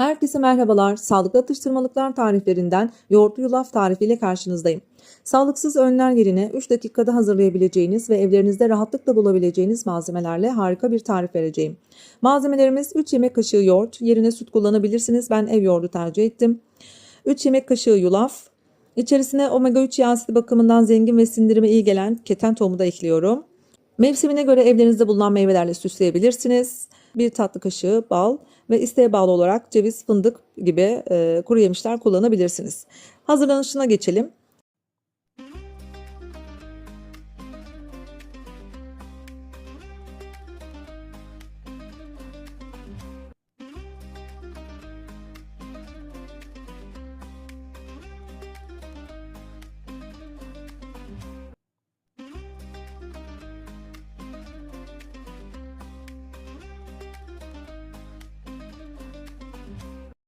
Herkese merhabalar. Sağlıklı atıştırmalıklar tariflerinden yoğurtlu yulaf tarifiyle karşınızdayım. Sağlıksız öğünler yerine 3 dakikada hazırlayabileceğiniz ve evlerinizde rahatlıkla bulabileceğiniz malzemelerle harika bir tarif vereceğim. Malzemelerimiz 3 yemek kaşığı yoğurt, yerine süt kullanabilirsiniz. Ben ev yoğurdu tercih ettim. 3 yemek kaşığı yulaf, İçerisine omega 3 yağ asidi bakımından zengin ve sindirime iyi gelen keten tohumu da ekliyorum. Mevsimine göre evlerinizde bulunan meyvelerle süsleyebilirsiniz. Bir tatlı kaşığı bal ve isteğe bağlı olarak ceviz, fındık gibi e, kuru yemişler kullanabilirsiniz. Hazırlanışına geçelim.